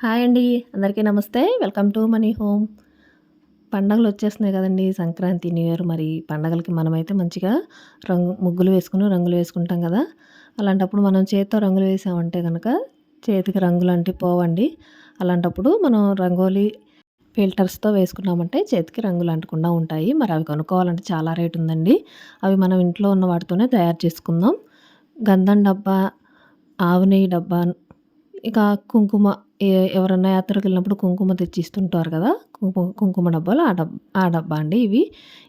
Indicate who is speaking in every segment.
Speaker 1: Hi అండి అందరికీ నమస్తే. Welcome to money home. పండగలు వచ్చేస్తున్నాయి కదండి సంక్రాంతి న్యూ ఇయర్ మరి. పండగలకి మనమైతే మంచిగా రంగు ముగ్గులు వేసుకుని రంగులు వేసుకుంటాం కదా. అలాంటప్పుడు మనం చేతితో రంగులు వేసామంటే కనుక చేతికి రంగులు అంటే పోవండి. అలాంటప్పుడు మనం రంగోలీ ఫిల్టర్స్తో వేసుకున్నామంటే చేతికి రంగులు అంటకుండా ఉంటాయి. మరి అవి కొనుక్కోవాలంటే చాలా రేటు ఉందండి. అవి మనం ఇంట్లో ఉన్న వాటితోనే తయారు చేసుకుందాం. గంధం డబ్బా ఆవు నెయ్యి డబ్బా ఇక కుంకుమ ఎవరన్నా యాత్రకు వెళ్ళినప్పుడు కుంకుమ తెచ్చి ఇస్తుంటారు కదా? కుంకుమ కుంకుమ డబ్బాలు ఆ డబ్బా ఆ డబ్బా అండి ఇవి.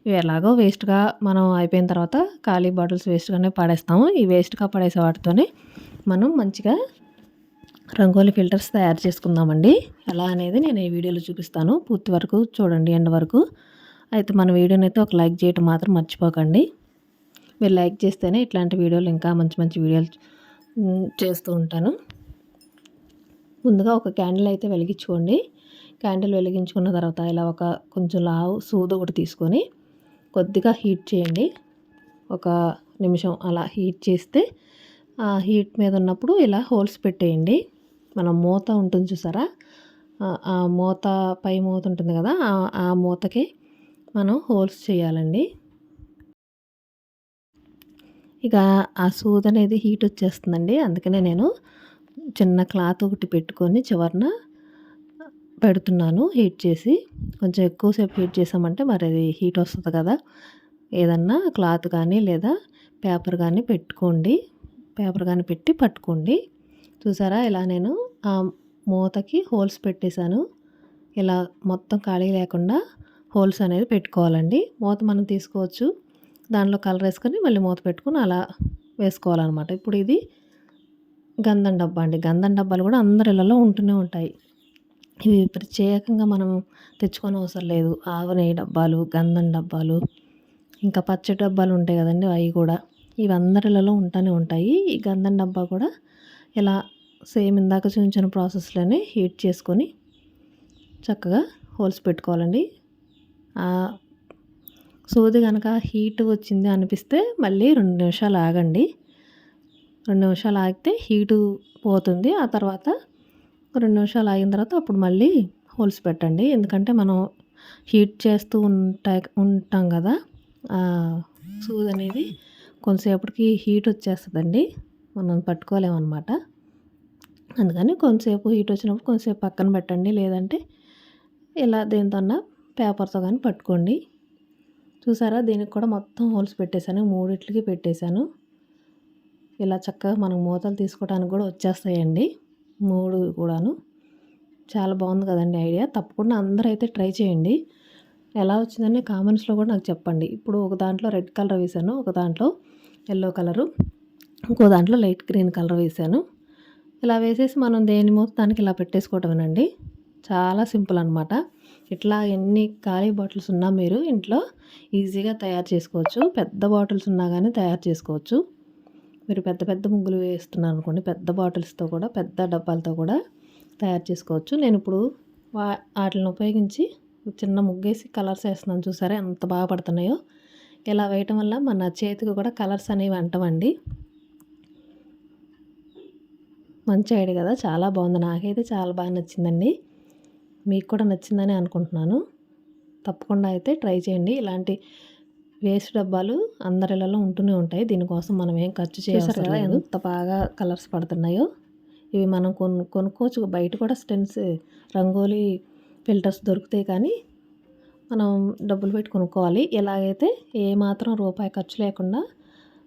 Speaker 1: ఇవి ఎలాగో వేస్ట్గా మనం అయిపోయిన తర్వాత ఖాళీ బాటిల్స్ వేస్ట్గానే పడేస్తాము. ఈ వేస్ట్గా పడేసే వాటితోనే మనం మంచిగా రంగోలీ ఫిల్టర్స్ తయారు చేసుకుందామండి. ఎలా అనేది నేను ఈ వీడియోలో చూపిస్తాను. పూర్తి వరకు చూడండి ఎండ్ వరకు. అయితే మన వీడియోని అయితే ఒక లైక్ చేయటం మాత్రం మర్చిపోకండి. మీరు లైక్ చేస్తేనే ఇట్లాంటి వీడియోలు ఇంకా మంచి మంచి వీడియోలు చేస్తూ ఉంటాను. ముందుగా ఒక క్యాండిల్ అయితే వెలిగించుకోండి. క్యాండిల్ వెలిగించుకున్న తర్వాత ఇలా ఒక కొంచెం లావు సూది ఒకటి తీసుకొని కొద్దిగా హీట్ చేయండి. ఒక నిమిషం అలా హీట్ చేస్తే ఆ హీట్ మీద ఉన్నప్పుడు ఇలా హోల్స్ పెట్టేయండి. మనం మూత ఉంటుంది చూసారా? ఆ మూత పై మూత ఉంటుంది కదా? ఆ మూతకి మనం హోల్స్ చేయాలండి. ఇక ఆ సూద్ అనేది హీట్ వచ్చేస్తుందండి. అందుకనే నేను చిన్న క్లాత్ ఒకటి పెట్టుకొని చివరన పెడుతున్నాను హీట్ చేసి. కొంచెం ఎక్కువసేపు హీట్ చేసామంటే మరి అది హీట్ వస్తుంది కదా. ఏదన్నా క్లాత్ కానీ లేదా పేపర్ కానీ పెట్టుకోండి. పేపర్ కానీ పెట్టి పట్టుకోండి. చూసారా ఇలా నేను ఆ మూతకి హోల్స్ పెట్టేశాను. ఇలా మొత్తం ఖాళీ లేకుండా హోల్స్ అనేది పెట్టుకోవాలండి. మూత మనం తీసుకోవచ్చు. దానిలో కలర్ వేసుకొని మళ్ళీ మూత పెట్టుకొని అలా వేసుకోవాలన్నమాట. ఇప్పుడు ఇది గంధం డబ్బా అండి. గంధం డబ్బాలు కూడా అందరి ఇళ్ళలో ఉంటూనే ఉంటాయి. ఇవి ప్రత్యేకంగా మనం తెచ్చుకొని అవసరం లేదు. ఆవు నెయ్యి డబ్బాలు గంధం డబ్బాలు ఇంకా పచ్చడి డబ్బాలు ఉంటాయి కదండి అవి కూడా. ఇవి అందరిలలో ఉంటూనే ఉంటాయి. ఈ గంధం డబ్బా కూడా ఇలా సేమ్ ఇందాక చూపించిన ప్రాసెస్లోనే హీట్ చేసుకొని చక్కగా హోల్స్ పెట్టుకోవాలండి. సూది కనుక హీట్ వచ్చింది అనిపిస్తే మళ్ళీ రెండు నిమిషాలు ఆగండి. రెండు నిమిషాలు ఆగితే హీటు పోతుంది. ఆ తర్వాత రెండు నిమిషాలు ఆగిన తర్వాత అప్పుడు మళ్ళీ హోల్స్ పెట్టండి. ఎందుకంటే మనం హీట్ చేస్తూ ఉంటా ఉంటాం కదా. సూద్ అనేది కొంతసేపటికి హీట్ వచ్చేస్తుందండి. మనం పట్టుకోలేమన్నమాట. అందుకని కొంతసేపు హీట్ వచ్చినప్పుడు కొంతసేపు పక్కన పెట్టండి. లేదంటే ఇలా దేనితోన్నా పేపర్తో కానీ పట్టుకోండి. చూసారా? దీనికి కూడా మొత్తం హోల్స్ పెట్టేశాను. మూడిట్లకి పెట్టేశాను. ఇలా చక్కగా మనం మూతలు తీసుకోవడానికి కూడా వచ్చేస్తాయండి. మూడు కూడాను. చాలా బాగుంది కదండి ఐడియా. తప్పకుండా అందరూ అయితే ట్రై చేయండి. ఎలా వచ్చిందని కామెంట్స్లో కూడా నాకు చెప్పండి. ఇప్పుడు ఒక దాంట్లో రెడ్ కలర్ వేసాను ఒక దాంట్లో ఎల్లో కలరు ఇంకో దాంట్లో లైట్ గ్రీన్ కలర్ వేసాను ఇలా వేసేసి మనం దేని మూత దానికి ఇలా పెట్టేసుకోవటమేనండి. చాలా సింపుల్ అనమాట ఇట్లా ఎన్ని ఖాళీ బాటిల్స్ ఉన్నా మీరు ఇంట్లో ఈజీగా తయారు చేసుకోవచ్చు. పెద్ద బాటిల్స్ ఉన్నా కానీ తయారు చేసుకోవచ్చు. మీరు పెద్ద పెద్ద ముగ్గులు వేస్తున్నారు అనుకోండి పెద్ద బాటిల్స్తో కూడా పెద్ద డబ్బాలతో కూడా తయారు చేసుకోవచ్చు. నేను ఇప్పుడు వా వాటిని ఉపయోగించి చిన్న ముగ్గేసి కలర్స్ వేస్తున్నాను చూసారా ఎంత బాగా పడుతున్నాయో. ఇలా వేయటం వల్ల మన చేతికి కూడా కలర్స్ అనేవి అంటవండి. మంచి ఐడియా కదా చాలా బాగుంది. నాకైతే చాలా బాగా నచ్చిందండి. మీకు కూడా నచ్చిందని అనుకుంటున్నాను. తప్పకుండా అయితే ట్రై చేయండి. ఇలాంటి వేస్ట్ డబ్బాలు అందరిలలో ఉంటూనే ఉంటాయి. దీనికోసం మనం ఏం ఖర్చు చేయాలి కదా ఎంత బాగా కలర్స్ పడుతున్నాయో. ఇవి మనం కొను కొనుక్కోవచ్చు. బయట కూడా స్టెన్స్ రంగోలీ ఫిల్టర్స్ దొరుకుతాయి కానీ మనం డబ్బులు పెట్టి కొనుక్కోవాలి. ఎలాగైతే ఏ మాత్రం రూపాయి ఖర్చు లేకుండా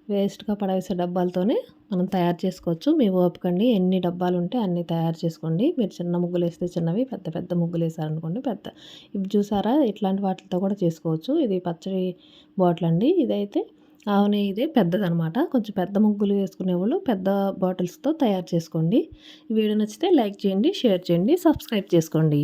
Speaker 1: వేస్ట్గా పడవేసే డబ్బాలతోనే మనం తయారు చేసుకోవచ్చు. మీ ఓపికండి ఎన్ని డబ్బాలు ఉంటే అన్ని తయారు చేసుకోండి. మీరు చిన్న ముగ్గులు వేస్తే చిన్నవి పెద్ద పెద్ద ముగ్గులు వేసారనుకోండి పెద్ద. ఇవి చూసారా? ఇట్లాంటి వాటితో కూడా చేసుకోవచ్చు. ఇది పచ్చడి బాటిల్ అండి ఇదైతే ఆవునే ఇదే పెద్దదనమాట. కొంచెం పెద్ద ముగ్గులు వేసుకునే వాళ్ళు పెద్ద బాటిల్స్తో తయారు చేసుకోండి. వీడియో నచ్చితే లైక్ చేయండి షేర్ చేయండి సబ్స్క్రైబ్ చేసుకోండి.